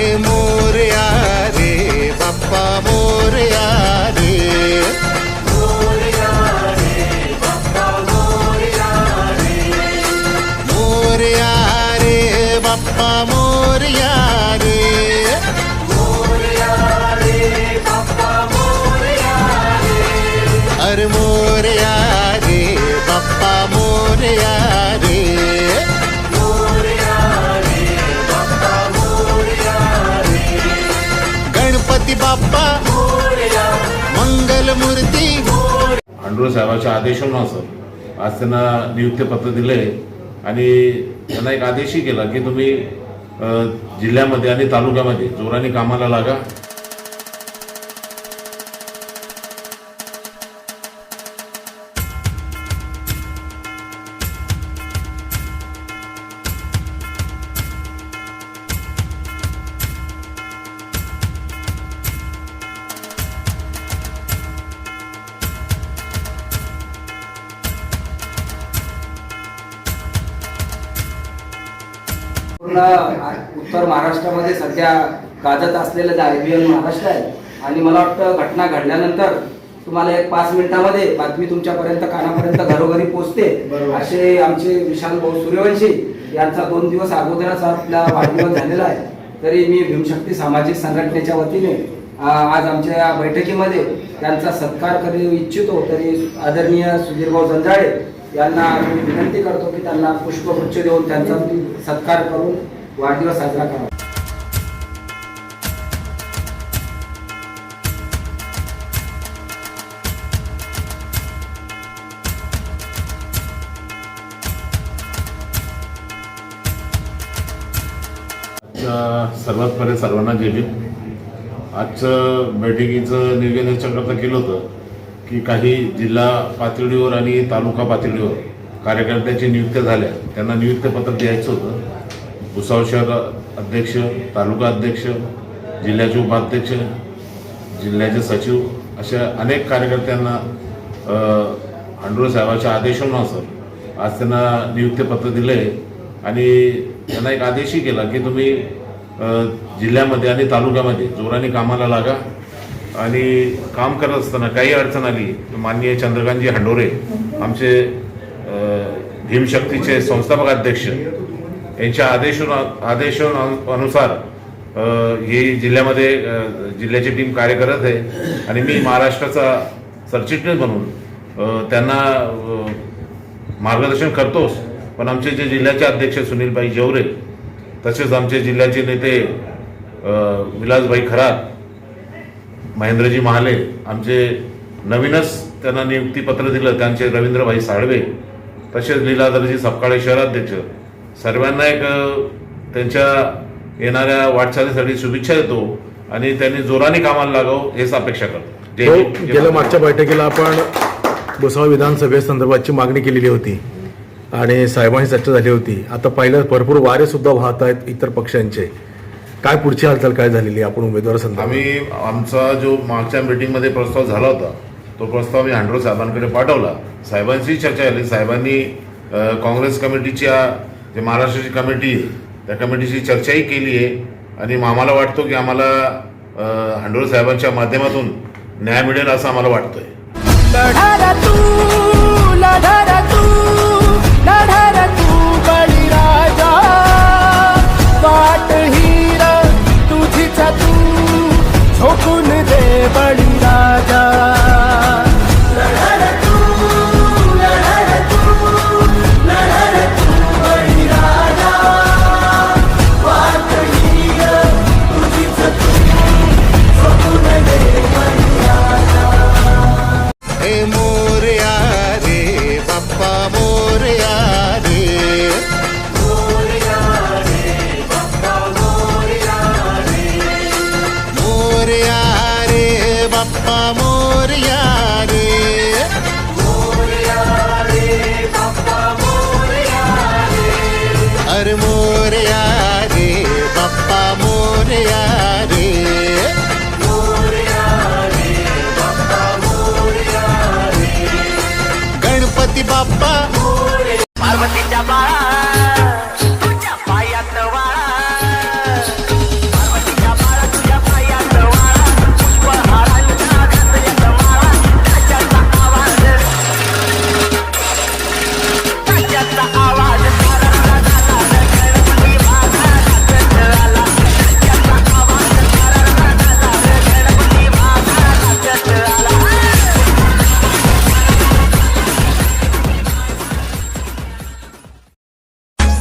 ए मोरया रे बाप्पा मोरया रे मोरया रे बाप्पा मोरया रे अरे मोरया रे बाप्पा मोरया मूर्ती. अंडूर साहेबाच्या आदेशानुसार आज त्यांना नियुक्तीपत्र दिले आणि त्यांना एक आदेशही केला की तुम्ही जिल्ह्यामध्ये आणि तालुक्यामध्ये जोराने कामाला लागा. पूर्ण उत्तर महाराष्ट्रामध्ये सध्या गाजत असलेलं जे आय बी एल महाराष्ट्र आहे आणि मला वाटतं घटना घडल्यानंतर तुम्हाला एक पाच मिनिटामध्ये बातमी तुमच्यापर्यंत कानापर्यंत घरोघरी पोहोचते असे आमचे विशाल भाऊ सूर्यवंशी यांचा दोन दिवस अगोदरच आपला वाढदिवस झालेला आहे. तरी मी भीमशक्ती सामाजिक संघटनेच्या वतीने आज आमच्या बैठकीमध्ये त्यांचा सत्कार करू इच्छितो. तरी आदरणीय सुधीरभाऊ जंजाळे यांना मी विनंती करतो की त्यांना पुष्पगुच्छ देऊन त्यांचा सत्कार करून वाढदिवस साजरा करावा. सर्वात पहिले सर्वांना जय आजचं बैठकीचं नियोजन याच्याकरता केलं होतं. की काही जिल्हा पातळीवर आणि तालुका पातळीवर कार्यकर्त्यांची नियुक्त्या झाल्या. त्यांना नियुक्तपत्र द्यायचं होतं. भुसावळ शहर अध्यक्ष तालुका अध्यक्ष जिल्ह्याचे उपाध्यक्ष जिल्ह्याचे सचिव अशा अनेक कार्यकर्त्यांना अंडूर साहेबाच्या आदेशानुसार आज त्यांना नियुक्तीपत्र दिले आणि त्यांना एक आदेशही केला की तुम्ही जिल्ह्यामध्ये आणि तालुक्यामध्ये जोराने कामाला लागा. आणि काम करत असताना काही अडचण आली तर माननीय चंद्रकांतजी हंडोरे आमचे भीमशक्तीचे संस्थापक अध्यक्ष यांच्या आदेश आदेशानुसार अ, ही जिल्ह्यामध्ये जिल्ह्याची टीम कार्य करत आहे. आणि मी महाराष्ट्राचा सरचिटणीस म्हणून त्यांना मार्गदर्शन करतोच. पण आमचे जे जिल्ह्याचे अध्यक्ष सुनीलभाई जेवरे तसेच आमचे जिल्ह्याचे नेते विलासभाई खरात महेंद्रजी महाले आमचे नवीनच त्यांना नियुक्तीपत्र दिलं. त्यांचे रवींद्रभाई साळवे तसेच लीलाधरजी सपकाळे शहराध्यक्ष सर्वांना एक त्यांच्या येणाऱ्या वाटचालीसाठी शुभेच्छा देतो आणि त्यांनी जोराने कामाला लागावं हेच अपेक्षा करतो. जय हो गेल्या मागच्या बैठकीला आपण भुसावळ विधानसभेसंदर्भातची मागणी केलेली होती आणि साहेबांची चर्चा झाली होती. आता पहिलं भरपूर वारे सुद्धा वाहत आहेत इतर पक्षांचे. काय पुढची हालचाल काय झालेली आहे? आपण उमेदवार आम्ही आमचा जो मागच्या मीटिंगमध्ये प्रस्ताव झाला होता तो प्रस्ताव मी हांडरो साहेबांकडे पाठवला. साहेबांशी चर्चा झाली. साहेबांनी काँग्रेस कमिटीच्या जे महाराष्ट्राची कमिटी आहे त्या कमिटीशी चर्चाही केली आहे. आणि आम्हाला वाटतो की आम्हाला हांडोळे साहेबांच्या माध्यमातून न्याय मिळेल असं आम्हाला वाटतंय. लढारा तू लढारा तू लढारा ए मोरया रे बाप्पा मोरया रे मोरया रे बाप्पा मोरया रे मोरया बाप्पा. पार्वतीच्या बाळा.